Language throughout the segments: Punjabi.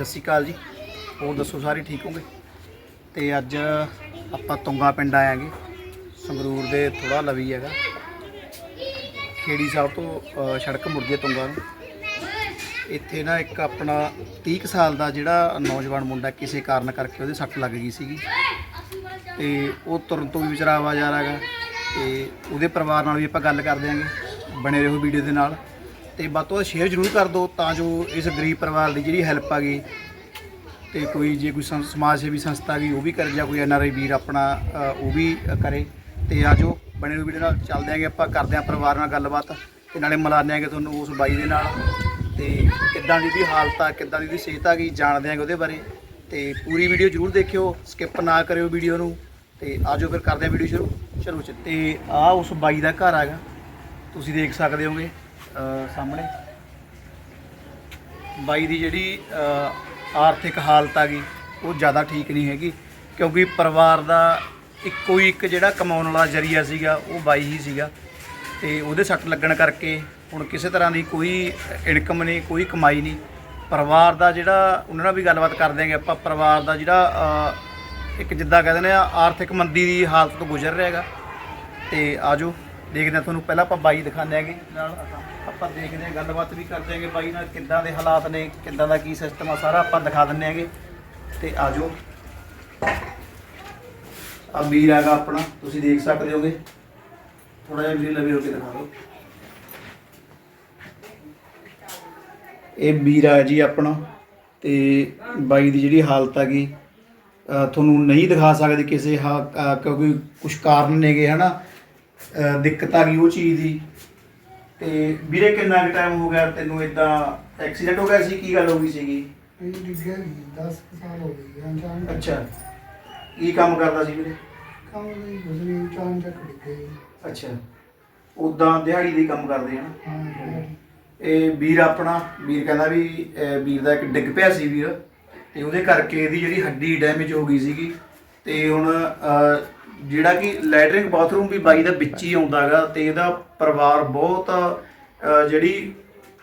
ਸਤਿ ਸ਼੍ਰੀ ਅਕਾਲ ਜੀ। ਹੋਰ ਦੱਸੋ, ਸਾਰੇ ਠੀਕ ਹੋਗੇ? ਤੇ ਅੱਜ ਆਪਾਂ ਤੁੰਗਾ ਪਿੰਡ ਆਇਆਂਗੇ। ਸੰਗਰੂਰ ਦੇ ਥੋੜਾ ਲਵੀ ਹੈਗਾ। ਖੇੜੀ ਸਾਹਿਬ ਤੋਂ ਸੜਕ ਮੁੜਦੀ ਹੈ ਤੁੰਗਾ ਨੂੰ। ਇੱਥੇ ਨਾ ਇੱਕ ਆਪਣਾ 30 ਕੁ ਸਾਲ ਦਾ ਜਿਹੜਾ ਨੌਜਵਾਨ ਮੁੰਡਾ ਕਿਸੇ ਕਾਰਨ ਕਰਕੇ ਉਹਦੇ ਸੱਟ ਲੱਗ ਗਈ ਸੀਗੀ। ਤੇ ਉਹ ਤੁਰਨ ਤੋਂ ਵੀ ਵਿਚਾਰਾ ਆਵਾਜ਼ ਹੈਗਾ। ਤੇ ਉਹਦੇ ਪਰਿਵਾਰ ਨਾਲ ਵੀ ਆਪਾਂ ਗੱਲ ਕਰਦੇ ਦਿਆਂਗੇ ਬਣੇ ਰਹੋ ਵੀਡੀਓ ਦੇ ਨਾਲ। ਤੇ ਵੱਧ ਤੋਂ ਵੱਧ ਸ਼ੇਅਰ ਜ਼ਰੂਰ ਕਰ ਦਿਓ ਤਾਂ ਜੋ ਇਸ ਗਰੀਬ ਪਰਿਵਾਰ ਦੀ ਜਿਹੜੀ ਹੈਲਪ ਆ ਗਈ ਤੇ ਕੋਈ ਜੇ ਕੋਈ ਸੰ- ਸਮਾਜ ਸੇਵੀ ਸੰਸਥਾ ਗਈ ਉਹ ਵੀ ਕਰੇ ਜਾਂ ਕੋਈ ਐੱਨ ਆਰ ਆਈ ਵੀਰ ਆਪਣਾ ਅ, ਉਹ ਵੀ ਅ, ਕਰੇ। ਤੇ ਆਜੋ ਬਣੇ ਰਹੋ ਵੀਡੀਓ ਨਾਲ ਚੱਲਦੇ ਆਂਗੇ ਆਪਾਂ ਕਰਦੇ ਆਂ ਪਰਿਵਾਰ ਨਾਲ ਗੱਲਬਾਤ ਤੇ ਨਾਲੇ ਮਿਲਾਉਂਦੇ ਆਂਗੇ ਤੁਹਾਨੂੰ ਉਸ ਬਾਈ ਦੇ ਨਾਲ। ਤੇ ਕਿੱਦਾਂ ਦੀ ਦੀ ਹਾਲਤ ਆ ਕਿੱਦਾਂ ਦੀ ਦੀ ਸਿਹਤ ਆ ਗਈ ਜਾਣਦੇ ਆਂਗੇ ਉਹਦੇ ਬਾਰੇ। ਤੇ ਪੂਰੀ ਵੀਡੀਓ ਜ਼ਰੂਰ ਦੇਖਿਓ ਸਕਿਪ ਨਾ ਕਰਿਓ ਵੀਡੀਓ ਨੂੰ। ਤੇ ਆਜੋ ਫਿਰ ਕਰਦੇ ਆਂ ਵੀਡੀਓ ਸ਼ੁਰੂ। ਚਲੋ ਚ ਤੇ ਆ ਉਸ ਬਾਈ ਦਾ ਘਰ ਹੈਗਾ। ਤੁਸੀਂ ਦੇਖ ਸਕਦੇ ਹੋਗੇ। ਸਾਹਮਣੇ। ਬਾਈ ਦੀ ਜਿਹੜੀ ਆਰਥਿਕ ਹਾਲਤ ਆ ਗਈ, ਉਹ ਜ਼ਿਆਦਾ ਠੀਕ ਨਹੀਂ ਹੈਗੀ, ਕਿਉਂਕਿ ਪਰਿਵਾਰ ਦਾ ਇੱਕੋ ਹੀ ਇੱਕ ਜਿਹੜਾ ਕਮਾਉਣ ਵਾਲਾ ਜਰੀਆ ਸੀਗਾ, ਉਹ ਬਾਈ ਹੀ ਸੀਗਾ। ਤੇ ਉਹਦੇ ਸੱਟ ਲੱਗਣ ਕਰਕੇ ਹੁਣ ਕਿਸੇ ਤਰ੍ਹਾਂ ਦੀ ਕੋਈ ਇਨਕਮ ਨਹੀਂ, ਕੋਈ ਕਮਾਈ ਨਹੀਂ। ਪਰਿਵਾਰ ਦਾ ਜਿਹੜਾ, ਉਹਨਾਂ ਨਾਲ ਵੀ ਗੱਲਬਾਤ ਕਰ ਦਿਆਂਗੇ ਆਪਾਂ, ਪਰਿਵਾਰ ਦਾ ਜਿਹੜਾ ਇੱਕ ਜਿੱਦਾਂ ਕਹਿੰਦੇ ਨੇ ਆਰਥਿਕ ਮੰਦੀ ਦੀ ਹਾਲਤ ਤੋਂ ਗੁਜ਼ਰ ਰਿਹਾ ਹੈਗਾ। ਤੇ ਆਜੋ, ਦੇਖਦੇ ਹਾਂ ਤੁਹਾਨੂੰ ਪਹਿਲਾਂ ਆਪਾਂ ਬਾਈ ਦਿਖਾਉਂਦੇ ਆਂਗੇ ਨਾਲ ਆਪਾਂ ਦੇਖਦੇ ਹਾਂ ਗੱਲਬਾਤ ਵੀ ਕਰਦੇ ਆਂਗੇ ਬਾਈ ਨਾਲ ਕਿੱਦਾਂ ਦੇ ਹਾਲਾਤ ਨੇ ਕਿੱਦਾਂ ਦਾ ਕੀ ਸਿਸਟਮ ਆ ਸਾਰਾ ਆਪਾਂ ਦਿਖਾ ਦਿੰਨੇ ਆਂਗੇ ਤੇ ਆਜੋ। ਆ ਵੀਰ ਹੈਗਾ ਆਪਣਾ ਤੁਸੀਂ ਦੇਖ ਸਕਦੇ ਹੋਗੇ। ਥੋੜਾ ਜਿਹਾ ਵੀਰ ਲਵੇ ਹੋ ਕੇ ਦਿਖਾ ਦਿਓ। ਇਹ ਵੀਰ ਆ ਜੀ ਆਪਣਾ ਤੇ ਬਾਈ ਦੀ ਜਿਹੜੀ ਹਾਲਤ ਆ ਗਈ ਤੁਹਾਨੂੰ ਨਹੀਂ ਦਿਖਾ ਸਕਦੇ ਕਿਸੇ ਹਾ- ਕਿਉਂਕਿ ਕੁਝ ਕਾਰਨ ਨੇਗੇ ਹਨਾ? ਅ, ਦਿੱਕਤ ਆ ਗਈ ਉਹ ਚੀਜ਼ ਦੀ। ਤੇ ਵੀਰੇ ਕਿੰਨਾ ਕੁ ਟਾਈਮ ਹੋ ਗਿਆ ਤੈਨੂੰ ਇਦਾਂ ਐਕਸੀਡੈਂਟ ਹੋ ਗਿਆ ਸੀ? ਕੀ ਗੱਲ ਹੋ ਗਈ ਸੀਗੀ? ਇਹ ਡਿੱਗਿਆ ਨਹੀਂ 10 ਸਾਲ ਹੋ ਗਏ ਜਾਂ ਜਾਂ ਅੱਛਾ। ਕੀ ਕੰਮ ਕਰਦਾ ਸੀ ਵੀਰੇ? ਕੰਮ ਨਹੀਂ ਗੁਜ਼ਰੀ ਚਾਂ ਚੱਕ ਡਿੱਗੇ ਅੱਛਾ। ਉਦਾਂ ਦਿਹਾੜੀ ਦੇ ਕੰਮ ਕਰਦੇ ਆ ਨਾ? ਹਾਂ ਇਹ ਵੀਰ ਆਪਣਾ ਵੀਰ ਕਹਿੰਦਾ ਵੀ ਅਹ ਵੀਰ ਦਾ ਇੱਕ ਡਿੱਗ ਪਿਆ ਸੀ ਵੀਰ ਤੇ ਉਹਦੇ ਕਰਕੇ ਇਹਦੀ ਜਿਹੜੀ ਹੱਡੀ ਡੈਮੇਜ ਹੋ ਗਈ ਸੀਗੀ ਤੇ ਹੁਣ ਅਹ, ਜਿਹੜਾ ਕਿ ਲੈਟਰਿੰਗ ਬਾਥਰੂਮ ਵੀ ਬਾਈ ਦਾ ਵਿੱਚ ਹੀ ਆਉਂਦਾ ਹੈਗਾ ਤੇ ਇਹਦਾ ਪਰਿਵਾਰ ਬਹੁਤ ਅਹ, ਜਿਹੜੀ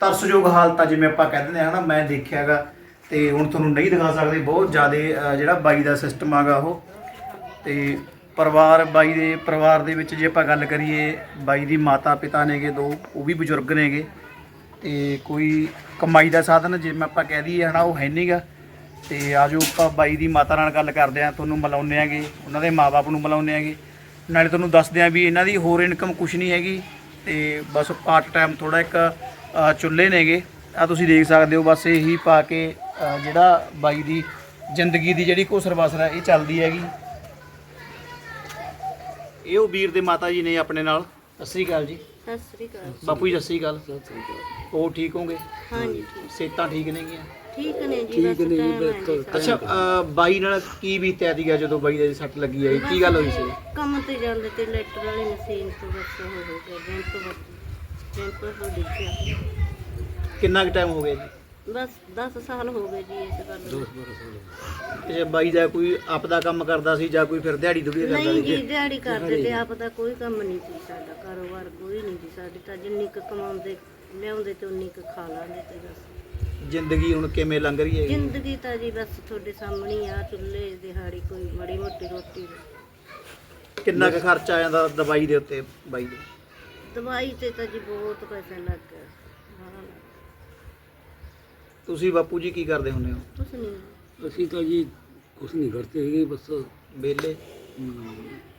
ਤਰਸਯੋਗ ਹਾਲਤ ਆ ਜਿਵੇਂ ਆਪਾਂ ਕਹਿ ਦਿੰਦੇ ਹਾਂ ਨਾ ਮੈਂ ਦੇਖਿਆਗਾ ਤੇ ਹੁਣ ਤੁਹਾਨੂੰ ਨਹੀਂ ਦਿਖਾ ਸਕਦੇ ਬਹੁਤ ਜ਼ਿਆਦਾ ਜਿਹੜਾ ਬਾਈ ਦਾ ਸਿਸਟਮ ਆਗਾ ਉਹ। ਤੇ ਪਰਿਵਾਰ ਬਾਈ ਦੇ ਪਰਿਵਾਰ ਦੇ ਵਿੱਚ ਜੇ ਆਪਾਂ ਗੱਲ ਕਰੀਏ ਬਾਈ ਦੀ ਮਾਤਾ ਪਿਤਾ ਨੇਗੇ ਦੋ ਉਹ ਵੀ ਬਜ਼ੁਰਗ ਨੇਗੇ। ਤੇ ਕੋਈ ਕਮਾਈ ਦਾ ਸਾਧਨ ਜਿਵੇਂ ਆਪਾਂ ਕਹਿ ਦਈਏ ਹਨਾ ਉਹ ਹੈ ਨਹੀਂਗਾ ਤੇ ਆਜੋ ਆਪਾਂ ਬਾਈ ਦੀ ਮਾਤਾ ਨਾਲ ਗੱਲ ਕਰਦੇ ਆਂ ਤੁਹਾਨੂੰ ਮਿਲਾਉਂਦੇ ਆਂਗੇ ਉਹਨਾਂ ਦੇ ਮਾਪੇ ਨੂੰ ਮਿਲਾਉਂਦੇ ਆਂਗੇ ਨਾਲੇ ਤੁਹਾਨੂੰ ਦੱਸਦੇ ਆਂ ਵੀ ਇਹਨਾਂ ਦੀ ਹੋਰ ਇਨਕਮ ਕੁਝ ਨਹੀਂ ਹੈਗੀ ਤੇ ਬਸ ਪਾਰਟ ਟਾਈਮ ਥੋੜਾ ਇੱਕ ਚੁੱਲ੍ਹੇ ਨੇਗੇ। ਆ ਤੁਸੀਂ ਦੇਖ ਸਕਦੇ ਹੋ ਬਸ ਇਹੀ ਪਾ ਕੇ ਜਿਹੜਾ ਬਾਈ ਦੀ ਜ਼ਿੰਦਗੀ ਦੀ ਜਿਹੜੀ ਘੁਸਰ ਬਸਰ ਹੈ ਇਹ ਚੱਲਦੀ ਹੈਗੀ। ਇਹ ਉਹ ਵੀਰ ਦੇ ਮਾਤਾ ਜੀ ਨੇ ਆਪਣੇ ਨਾਲ। ਸਤਿ ਸ੍ਰੀ ਅਕਾਲ ਜੀ। ਸਤਿ ਸ੍ਰੀ ਅਕਾਲ। ਬਾਪੂ ਜੀ ਸਤਿ ਸ੍ਰੀ ਅਕਾਲ। ਉਹ ਠੀਕ ਹੋਗੇ ਹਾਂਜੀ ਠੀਕ। ਠੀਕ ਨੇਗੀਆਂ? ਠੀਕ ਨੇ ਜੀ ਬਸ ਟਾਈਮ ਹੈ ਜੀ ਸਾਡਾ। ਅੱਛਾ ਅ, ਬਾਈ ਨਾਲ ਕੀ ਬੀਤਿਆ ਸੀਗਾ ਜਦੋਂ ਬਾਈ ਦੇ ਸੱਟ ਲੱਗੀ ਆਈ ਕੀ ਗੱਲ ਹੋਈ ਸੀ? ਕੰਮ ਤੇ ਜਾਂਦੇ ਤੇ ਲੈਟਰ ਵਾਲੀ ਮਸ਼ੀਨ ਤੋਂ ਬਸ ਉਹ ਹੋ ਗਿਆ ਬੈਂਕ ਤੋਂ ਬਸ ਬੈਂਕ ਤੋਂ ਡਿੱਗਿਆ ਕਿੰਨਾ ਕੁ ਟਾਈਮ ਹੋ ਗਿਆ ਜੀ? ਬਸ 10 ਸਾਲ ਹੋ ਗਏ ਜੀ ਇਸ ਗੱਲ ਨੂੰ। ਜੇ ਬਾਈ ਦਾ ਕੋਈ ਆਪਦਾ ਕੰਮ ਕਰਦਾ ਸੀ ਜਾਂ ਕੋਈ ਫਿਰ ਦਿਹਾੜੀ ਦੁੜੀ ਕਰਦਾ ਨਹੀਂ ਜੀ ਸੀ ਦਿਹਾੜੀ ਕਰਦੇ ਤੇ ਆਪ ਦਾ ਕੋਈ ਕੰਮ ਨਹੀਂ ਸੀ ਸਾਡਾ ਕਾਰੋਬਾਰ ਕੋਈ ਨਹੀਂ ਸੀ ਸਾਡੀ। ਤਾਂ ਜਿੰਨੀ ਕੁ ਕਮਾਉਂਦੇ ਲਿਆਉਂਦੇ ਤੇ ਉਨੀ ਕੁ ਖਾ ਲਾਂਦੇ ਤੇ ਬਸ। ਜ਼ਿੰਦਗੀ ਹੁਣ ਕਿਵੇਂ ਲੰਘ ਰਹੀ ਹੈ ਜ਼ਿੰਦਗੀ ਤਾਂ ਜੀ ਬਸ ਤੁਹਾਡੇ ਸਾਹਮਣੇ ਹੀ ਆ ਚੁੱਲ੍ਹੇ ਦਿਹਾੜੀ ਕੋਈ ਮੜੀ ਮੋਟੀ ਰੋਟੀ ਕਿੰਨਾ ਕੁ ਖਰਚਾ ਆ ਜਾਂਦਾ ਦਵਾਈ ਦੇ ਉੱਤੇ ਬਾਈ ਦੇ ਦਵਾਈ ਤੇ ਤਾਂ ਜੀ ਬਹੁਤ ਪੈਸਾ ਲੱਗ ਗਿਆ ਹਾਂ, ਤੁਸੀਂ ਬਾਪੂ ਜੀ ਕੀ ਕਰਦੇ ਹੁੰਦੇ ਹੋ? ਕੁਛ ਨਹੀਂ। ਅਸੀਂ ਤਾਂ ਜੀ ਕੁਛ ਨਹੀਂ ਕਰਤੇ ਹੈਗੇ ਬਸ ਵਿਹਲੇ?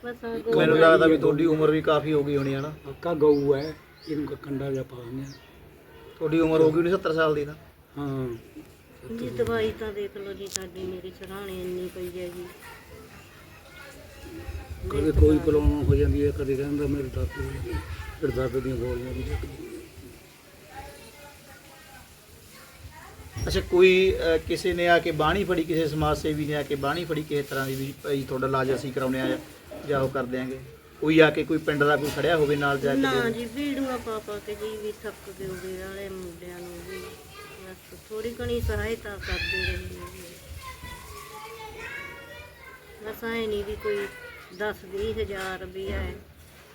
ਬਸ ਆ ਮੈਨੂੰ ਲੱਗਦਾ ਵੀ ਤੁਹਾਡੀ ਉਮਰ ਵੀ ਕਾਫੀ ਹੋ ਗਈ ਹੋਣੀ ਹੈ ਨਾ। ਅੱਕਾ ਗਊ ਹੈ ਇਹਨੂੰ ਕੰਡਾ ਜਾ ਪਾਉਂਦੇ ਤੁਹਾਡੀ ਉਮਰ ਹੋ ਗਈ ਹੋਣੀ 70 ਸਾਲ ਦੀ ਤਾਂ। ਹਾਂ। ਜੀ ਦਵਾਈ ਤਾਂ ਦੇਖ ਲਓ ਜੀ ਸਾਡੀ ਮੇਰੀ ਸਰਾਣੇ ਇੰਨੀ ਪਈ ਹੈ ਜੀ। ਕਦੇ ਕੋਈ ਪ੍ਰੋਬਲਮ ਹੋ ਜਾਂਦੀ ਹੈ ਕਦੇ ਕਹਿੰਦਾ ਮੇਰੇ ਦਰਦ ਹੋ ਜਾਂਦੀ ਹੈ, ਫਿਰ ਦਰਦ ਦੀਆਂ ਗੋਲੀਆਂ ਵੀ ਲਿਖਦੀ ਹੈ। ਅੱਛਾ ਕੋਈ ਕਿਸੇ ਨੇ ਆ ਕੇ ਬਾਣੀ ਫੜੀ ਕਿਸੇ ਸਮਾਜ ਸੇਵੀ ਨੇ ਆ ਕੇ ਬਾਣੀ ਫੜੀ ਕਿਸੇ ਤਰ੍ਹਾਂ ਦੀ ਵੀ ਭਾਈ ਤੁਹਾਡਾ ਇਲਾਜ ਅਸੀਂ ਕਰਾਉਣੇ ਆ ਜਾਂ ਉਹ ਕਰ ਦਿਆਂਗੇ? ਕੋਈ ਆ ਕੇ ਕੋਈ ਪਿੰਡ ਦਾ ਕੋਈ ਖੜਿਆ ਹੋਵੇ ਨਾਲ ਜਾ ਨਾ ਕੇ ਜੀ ਵੀੜੂਆਂ ਪਾ ਪਾ ਕੇ ਜੀ ਵੀ ਥੱਕ ਗਏ ਉਹਦੇ ਵਾਲੇ ਮੁੰਡਿਆਂ ਨੂੰ ਵੀ। ਥੋੜੀ ਘਣੀ ਸਹਾਇਤਾ ਕਰਦੇ ਰਹੇ ਨੇ। ਬਸ ਐ ਨਹੀਂ ਵੀ ਕੋਈ 10 ਵੀਹ ਹਜ਼ਾਰ ਰੁਪਈਆ ਹੈ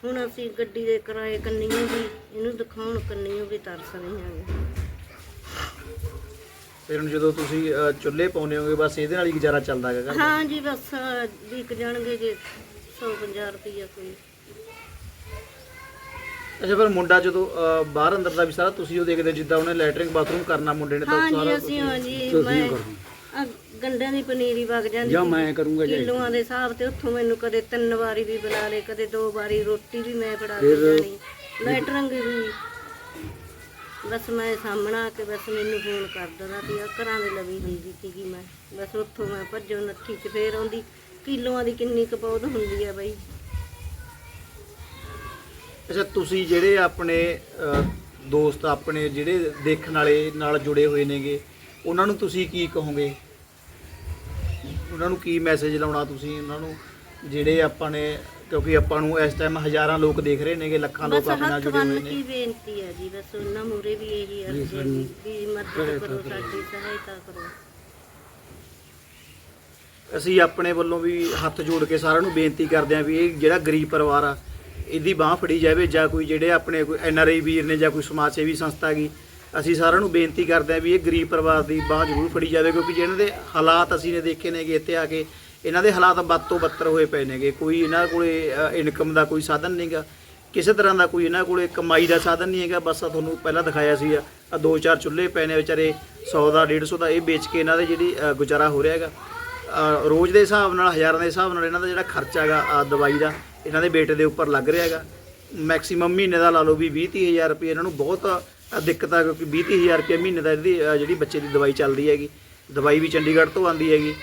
ਹੁਣ ਅਸੀਂ ਗੱਡੀ ਦੇ ਕਿਰਾਏ ਕੰਨੀਓ ਵੀ ਇਹਨੂੰ ਦਿਖਾਉਣ ਕੰਨੀਓ ਵੀ ਤਰਸ ਰਹੇ ਹਾਂ ਫਿਰ ਹੁਣ ਜਦੋਂ ਤੁਸੀਂ ਅ, ਚੁੱਲ੍ਹੇ ਪਾਉਨੇ ਹੋਗੇ ਬਸ ਇਹਦੇ ਨਾਲ ਹੀ ਗੁਜ਼ਾਰਾ ਚੱਲਦਾ ਹੈਗਾ ਘਰ ਦਾ? ਹਾਂ ਜੀ ਬਸ ਵਿਕ ਜਾਣਗੇ ਜੇ 150 ਰੁਪਈਆ ਕੋਈ। ਅੱਛਾ ਫਿਰ ਮੁੰਡਾ ਜਦੋਂ ਬਾਹਰ ਅੰਦਰ ਦਾ ਵੀ ਸਾਰਾ ਤੁਸੀਂ ਉਹ ਦੇਖਦੇ ਜਿੱਦਾਂ ਉਹਨੇ ਲੈਟਰਿੰਗ ਬਾਥਰੂਮ ਕਰਨਾ ਮੁੰਡੇ ਨੇ ਤਾਂ ਹਾਂ ਜੀ ਅਸੀਂ ਹਾਂ ਜੀ ਮੈਂ। ਆਹ ਗੰਡਿਆਂ ਦੀ ਪਨੀਰੀ ਵਗ ਜਾਂਦੀ ਜਾਂ। ਮੈਂ ਕਰੂੰਗਾ ਜਾਂ ਕਿਲੋਆਂ ਦੇ ਹਿਸਾਬ ਤੇ ਉੱਥੋਂ ਮੈਨੂੰ ਕਦੇ ਤਿੰਨ ਵਾਰੀ ਵੀ ਬਣਾ ਲੇ ਕਦੇ ਦੋ ਵਾਰੀ ਰੋਟੀ ਵੀ ਮੈਂ ਫੜਾ ਕੇ ਜਾਣੀ ਲੈਟਰਿੰਗ ਵੀ। ਬਸ ਮੈਂ ਸਾਹਮਣਾ ਕੇ ਬਸ ਮੈਨੂੰ ਫੋਨ ਕਰ ਦਿੰਦਾ ਸੀ ਆ ਘਰਾਂ ਦੇ ਲਵੀ ਹੁੰਦੀ ਸੀਗੀ ਮੈਂ। ਬਸ ਉੱਥੋਂ ਮੈਂ ਭੱਜੋ ਨੱਠੀ ਚ ਫੇਰ ਆਉਂਦੀ ਕਿਲੋਆਂ ਦੀ ਕਿੰਨੀ ਕੁ ਪੌਦ ਹੁੰਦੀ ਆ ਬਈ। ਅੱਛਾ ਤੁਸੀਂ ਜਿਹੜੇ ਆਪਣੇ ਦੋਸਤ ਆਪਣੇ ਜਿਹੜੇ ਦੇਖਣ ਵਾਲੇ ਨਾਲ ਜੁੜੇ ਹੋਏ ਨੇਗੇ ਉਹਨਾਂ ਨੂੰ ਤੁਸੀਂ ਕੀ ਕਹੋਗੇ? ਉਹਨਾਂ ਨੂੰ ਕੀ ਮੈਸੇਜ ਲਾਉਣਾ ਤੁਸੀਂ? ਉਹਨਾਂ ਨੂੰ ਜਿਹੜੇ ਆਪਾਂ ਨੇ ਕਿਉਂਕਿ ਆਪਾਂ ਨੂੰ ਇਸ ਟਾਈਮ ਹਜ਼ਾਰਾਂ ਲੋਕ ਦੇਖ ਰਹੇ ਨੇਗੇ ਲੱਖਾਂ ਲੋਕ ਬਸ ਆਪਣੇ ਨਾਲ ਹੱਥ ਜੁੜੇ ਹੋਏ ਬੰਨ ਨੇ। ਕੀ ਬੇਨਤੀ ਹੈ ਜੀ ਬਸ ਉਹਨਾਂ ਮੂਰੇ ਵੀ ਇਹੀ ਅਰਜ਼ੀ ਹੈ ਵੀ ਵੀ ਮਦਦ ਕਰੋ। ਸਾਡੀ ਸਹਾਇਤਾ ਕਰੋ। ਅਸੀਂ ਆਪਣੇ ਵੱਲੋਂ ਵੀ ਹੱਥ ਜੋੜ ਕੇ ਸਾਰਿਆਂ ਨੂੰ ਬੇਨਤੀ ਕਰਦੇ ਹਾਂ ਵੀ ਇਹ ਜਿਹੜਾ ਗਰੀਬ ਪਰਿਵਾਰ ਆ ਇਹਦੀ ਬਾਹ ਫੜੀ ਜਾਵੇ ਜਾਂ ਕੋਈ ਜਿਹੜੇ ਆਪਣੇ ਕੋਈ ਐੱਨ ਆਰ ਆਈ ਵੀਰ ਨੇ ਜਾਂ ਕੋਈ ਸਮਾਜ ਸੇਵੀ ਸੰਸਥਾ ਹੈਗੀ, ਅਸੀਂ ਸਾਰਿਆਂ ਨੂੰ ਬੇਨਤੀ ਕਰਦੇ ਹਾਂ ਵੀ ਇਹ ਗਰੀਬ ਪਰਿਵਾਰ ਦੀ ਬਾਹ ਜ਼ਰੂਰ ਫੜੀ ਜਾਵੇ ਕਿਉਂਕਿ ਜਿਹਨਾਂ ਦੇ ਹਾਲਾਤ ਅਸੀਂ ਨੇ ਦੇਖੇ ਨੇਗੇ ਇੱਥੇ ਆ ਕੇ, ਇਹਨਾਂ ਦੇ ਹਾਲਾਤ ਵੱਧ ਤੋਂ ਬੱਤਰ ਹੋਏ ਪਏ ਨੇਗੇ। ਕੋਈ ਇਹਨਾਂ ਕੋਲੇ ਇਨਕਮ ਦਾ ਕੋਈ ਸਾਧਨ ਨਹੀਂਗਾ ਕਿਸੇ ਤਰ੍ਹਾਂ ਦਾ ਕੋਈ ਇਹਨਾਂ ਕੋਲੇ ਕਮਾਈ ਦਾ ਸਾਧਨ ਨਹੀਂ ਹੈਗਾ। ਬਸ ਆਹ ਤੁਹਾਨੂੰ ਪਹਿਲਾਂ ਦਿਖਾਇਆ ਸੀ ਆ ਦੋ ਚਾਰ ਚੁੱਲ੍ਹੇ ਪਏ ਨੇ ਵਿਚਾਰੇ 100 ਦਾ 150 ਦਾ, ਇਹ ਵੇਚ ਕੇ ਇਹਨਾਂ ਦੇ ਜਿਹੜੀ ਗੁਜ਼ਾਰਾ ਹੋ ਰਿਹਾ ਹੈਗਾ। ਰੋਜ਼ ਦੇ ਹਿਸਾਬ ਨਾਲ, ਹਜ਼ਾਰਾਂ ਦੇ ਹਿਸਾਬ ਨਾਲ ਇਹਨਾਂ ਦਾ ਜਿਹੜਾ ਖਰਚਾ ਹੈਗਾ ਆ ਦਵਾਈ ਦਾ ਇਹਨਾਂ ਦੇ ਬੇਟੇ ਦੇ ਉੱਪਰ ਲੱਗ ਰਿਹਾ ਹੈਗਾ। ਮੈਕਸਿਮਮ ਮਹੀਨੇ ਦਾ ਲਾ ਲਓ ਵੀ 20 ਤੀਹ ਹਜ਼ਾਰ ਰੁਪਏ, ਇਹਨਾਂ ਨੂੰ ਬਹੁਤ ਦਿੱਕਤ ਆ ਕਿਉਂਕਿ 20 ਤੀਹ ਹਜ਼ਾਰ ਰੁਪਏ ਮਹੀਨੇ ਦਾ ਇਹਦੀ ਜਿਹੜੀ ਬੱਚੇ ਦੀ ਦਵਾਈ ਚੱਲਦੀ ਹੈਗੀ। ਦਵਾਈ ਵੀ ਚੰਡੀਗੜ੍ਹ ਤੋਂ ਆਉਂਦੀ ਹੈਗੀ।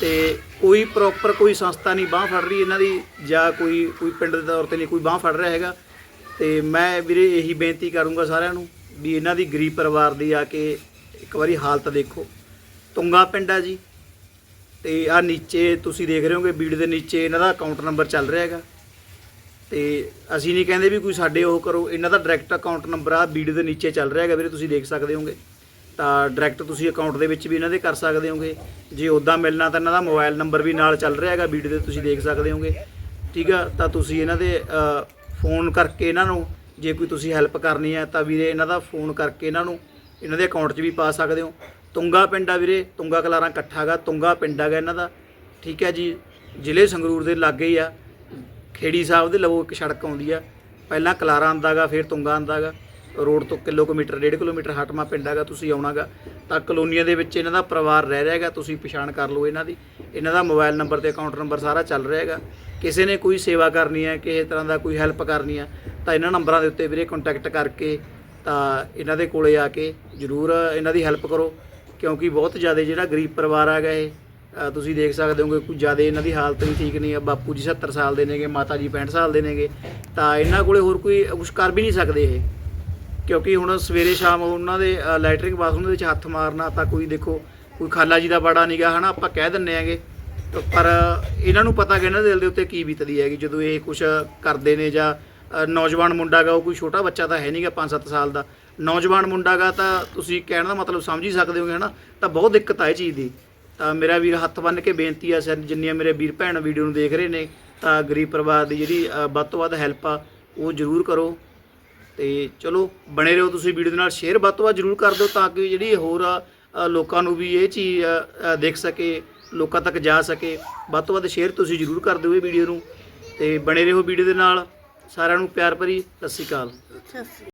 ਤੇ ਕੋਈ ਪ੍ਰੋਪਰ ਕੋਈ ਸੰਸਥਾ ਨਹੀਂ ਬਾਹ ਫੜ ਰਹੀ ਇਹਨਾਂ ਦੀ, ਜਾਂ ਕੋਈ ਕੋਈ ਪਿੰਡ ਦੇ ਤੌਰ ਤੇ ਨਹੀਂ ਕੋਈ ਬਾਹ ਫੜ ਰਿਹਾ ਹੈਗਾ। ਤੇ ਮੈਂ ਵੀਰੇ ਇਹੀ ਬੇਨਤੀ ਕਰੂੰਗਾ ਸਾਰਿਆਂ ਨੂੰ ਵੀ ਇਹਨਾਂ ਦੀ ਗਰੀਬ ਪਰਿਵਾਰ ਦੀ ਆ ਕੇ ਇੱਕ ਵਾਰੀ ਹਾਲਤ ਦੇਖੋ। ਤੁੰਗਾ ਪਿੰਡ ਆ ਜੀ। ਤੇ ਆ ਨੀਚੇ ਤੁਸੀਂ ਦੇਖ ਰਹੇ ਹੋਗੇ ਵੀਡੀਓ ਦੇ ਨੀਚੇ ਇਹਨਾਂ ਦਾ ਅਕਾਊਂਟ ਨੰਬਰ ਚੱਲ ਰਿਹਾ ਹੈਗਾ। ਤੇ ਅਸੀਂ ਨਹੀਂ ਕਹਿੰਦੇ ਵੀ ਕੋਈ ਸਾਡੇ ਉਹ ਕਰੋ। ਇਹਨਾਂ ਦਾ ਡਾਇਰੈਕਟ ਅਕਾਊਂਟ ਨੰਬਰ ਆ ਵੀਡੀਓ ਦੇ ਨੀਚੇ ਚੱਲ ਰਿਹਾ ਹੈਗਾ ਵੀਰੇ, ਤੁਸੀਂ ਦੇਖ ਸਕਦੇ ਹੋਗੇ। ਤਾਂ ਡਾਇਰੈਕਟ ਤੁਸੀਂ ਅਕਾਊਂਟ ਦੇ ਵਿੱਚ ਵੀ ਇਹਨਾਂ ਦੇ ਕਰ ਸਕਦੇ ਹੋਗੇ। ਜੇ ਉਦਾਂ ਮਿਲਣਾ ਤਾਂ ਇਹਨਾਂ ਦਾ ਮੋਬਾਈਲ ਨੰਬਰ ਵੀ ਨਾਲ ਚੱਲ ਰਿਹਾ ਹੈਗਾ ਵੀਡੀਓ ਤੇ ਤੁਸੀਂ ਦੇਖ ਸਕਦੇ ਹੋਗੇ। ਠੀਕ ਆ? ਤਾਂ ਤੁਸੀਂ ਇਹਨਾਂ ਦੇ ਫੋਨ ਕਰਕੇ ਇਹਨਾਂ ਨੂੰ, ਜੇ ਕੋਈ ਤੁਸੀਂ ਹੈਲਪ ਕਰਨੀ ਹੈ ਤਾਂ ਵੀਰੇ ਇਹਨਾਂ ਦਾ ਫੋਨ ਕਰਕੇ ਇਹਨਾਂ ਨੂੰ ਇਹਨਾਂ ਦੇ ਅਕਾਊਂਟ 'ਚ ਵੀ ਪਾ ਸਕਦੇ ਹੋ। ਤੁੰਗਾ ਪਿੰਡ ਆ ਵੀਰੇ, ਤੁੰਗਾ ਕਲਾਰਾਂ ਇਕੱਠਾ ਗਾ, ਤੁੰਗਾ ਪਿੰਡ ਹੈਗਾ ਇਹਨਾਂ ਦਾ। ਠੀਕ ਹੈ ਜੀ? ਜ਼ਿਲ੍ਹੇ ਸੰਗਰੂਰ ਦੇ ਲਾਗੇ ਹੀ ਆ। ਖੇੜੀ ਸਾਹਿਬ ਦੇ ਲਵੋ ਇੱਕ ਸੜਕ ਆਉਂਦੀ ਆ। ਪਹਿਲਾਂ ਕਲਾਰਾ ਆਂਦਾਗਾ ਫਿਰ ਤੁੰਗਾ ਆਂਦਾਗਾ ਰੋਡ ਤੋਂ ਕਿਲੋ ਕਿਲੋਮੀਟਰ, ਡੇਢ ਕਿਲੋਮੀਟਰ ਹਟਮਾ ਪਿੰਡ ਹੈਗਾ ਤੁਸੀਂ ਆਉਣਾਗਾ। ਤਾਂ ਕਲੋਨੀਆਂ ਦੇ ਵਿੱਚ ਇਹਨਾਂ ਦਾ ਪਰਿਵਾਰ ਰਹਿ ਰਿਹਾ ਹੈਗਾ ਤੁਸੀਂ ਪਛਾਣ ਕਰ ਲਓ ਇਹਨਾਂ ਦੀ। ਇਹਨਾਂ ਦਾ ਮੋਬਾਈਲ ਨੰਬਰ ਤੇ ਅਕਾਊਂਟ ਨੰਬਰ ਸਾਰਾ ਚੱਲ ਰਿਹਾ ਹੈਗਾ ਕਿਸੇ ਨੇ ਕੋਈ ਸੇਵਾ ਕਰਨੀ ਹੈ ਕਿਸੇ ਤਰ੍ਹਾਂ ਦਾ ਕੋਈ ਹੈਲਪ ਕਰਨੀ ਹੈ ਤਾਂ ਇਹਨਾਂ ਨੰਬਰਾਂ ਦੇ ਉੱਤੇ ਵੀਰੇ ਕੰਟੈਕਟ ਕਰਕੇ ਤਾਂ ਇਹਨਾਂ ਦੇ ਕੋਲੇ ਆ ਕੇ ਜਰੂਰ ਇਹਨਾਂ ਦੀ ਹੈਲਪ ਕਰੋ। ਕਿਉਂਕਿ ਬਹੁਤ ਜ਼ਿਆਦਾ ਜਿਹੜਾ ਗਰੀਬ ਪਰਿਵਾਰ ਹੈਗਾ ਇਹ ਤੁਸੀਂ ਦੇਖ ਸਕਦੇ ਹੋਗੇ ਕੁਝ ਜ਼ਿਆਦਾ ਇਹਨਾਂ ਦੀ ਹਾਲਤ ਵੀ ਠੀਕ ਨਹੀਂ ਹੈ ਬਾਪੂ ਜੀ 70 ਸਾਲ ਦੇ ਨੇਗੇ, ਮਾਤਾ ਜੀ 65 ਸਾਲ ਦੇ ਨੇਗੇ। ਤਾਂ ਇਹਨਾਂ ਕੋਲੇ ਹੋਰ ਕੋਈ ਕੁਝ ਕਰ ਵੀ ਨਹੀਂ ਸਕਦੇ ਇਹ। ਕਿਉਂਕਿ ਹੁਣ ਸਵੇਰੇ ਸ਼ਾਮ ਉਹਨਾਂ ਦੇ ਲੈਟਰਿੰਗ ਬਾਥਰੂਮ ਦੇ ਵਿੱਚ ਹੱਥ ਮਾਰਨਾ ਤਾਂ ਕੋਈ ਦੇਖੋ, ਕੋਈ ਖਾਲਾ ਜੀ ਦਾ ਬੜਾ ਨਹੀਂਗਾ ਹਨਾ? ਆਪਾਂ ਕਹਿ ਦਿੰਨੇ ਆਂਗੇ। ਤਾਂ ਪਰ ਇਹਨਾਂ ਨੂੰ ਪਤਾ ਕਿ ਇਹਨਾਂ ਦੇ ਦਿਲ ਦੇ ਉੱਤੇ ਕੀ ਬੀਤਦੀ ਹੈਗੀ, ਜਦੋਂ ਇਹ ਕੁਝ ਕਰਦੇ ਨੇ ਜਾਂ ਨੌਜਵਾਨ ਮੁੰਡਾ ਗਾ, ਉਹ ਕੋਈ ਛੋਟਾ ਬੱਚਾ ਤਾਂ ਹੈ ਨਹੀਂਗਾ 5-7 ਸਾਲ ਦਾ। ਨੌਜਵਾਨ ਮੁੰਡਾ ਗਾ ਤਾਂ ਤੁਸੀਂ ਕਹਿਣ ਦਾ ਮਤਲਬ ਸਮਝ ਹੀ ਸਕਦੇ ਹੋਗੇ, ਹਨਾ? ਤਾਂ ਬਹੁਤ ਦਿੱਕਤ ਆ ਇਹ ਚੀਜ਼ ਦੀ। ਤਾਂ ਮੇਰਾ ਵੀਰ ਹੱਥ ਬੰਨ ਕੇ ਬੇਨਤੀ ਆ ਸਰ ਜਿੰਨੀਆਂ ਮੇਰੇ ਵੀਰ ਭੈਣ ਵੀਡੀਓ ਨੂੰ ਦੇਖ ਰਹੇ ਨੇ ਤਾਂ ਗਰੀਬ ਪਰਿਵਾਰ ਦੀ ਜਿਹੜੀ ਵੱਧ ਤੋਂ ਵੱਧ ਹੈਲਪ ਆ ਉਹ ਜ਼ਰੂਰ ਕਰੋ। ਤੇ ਚਲੋ ਬਣੇ ਰਹੋ ਤੁਸੀਂ ਵੀਡੀਓ ਦੇ ਨਾਲ ਸ਼ੇਅਰ ਵੱਧ ਤੋਂ ਵੱਧ ਜ਼ਰੂਰ ਕਰ ਦਿਓ ਤਾਂ ਕਿ ਜਿਹੜੀ ਹੋਰ ਆ, ਲੋਕਾਂ ਨੂੰ ਵੀ ਇਹ ਚੀਜ਼ ਦੇਖ ਸਕੇ ਲੋਕਾਂ ਤੱਕ ਜਾ ਸਕੇ। ਵੱਧ ਤੋਂ ਵੱਧ ਸ਼ੇਅਰ ਤੁਸੀਂ ਜ਼ਰੂਰ ਕਰ ਦਿਓ ਇਹ ਵੀਡੀਓ ਨੂੰ। ਤੇ ਬਣੇ ਰਹੋ ਵੀਡੀਓ ਦੇ ਨਾਲ। ਸਾਰਿਆਂ ਨੂੰ ਪਿਆਰ ਭਰੀ ਸਤਿ ਸ਼੍ਰੀ ਅਕਾਲ।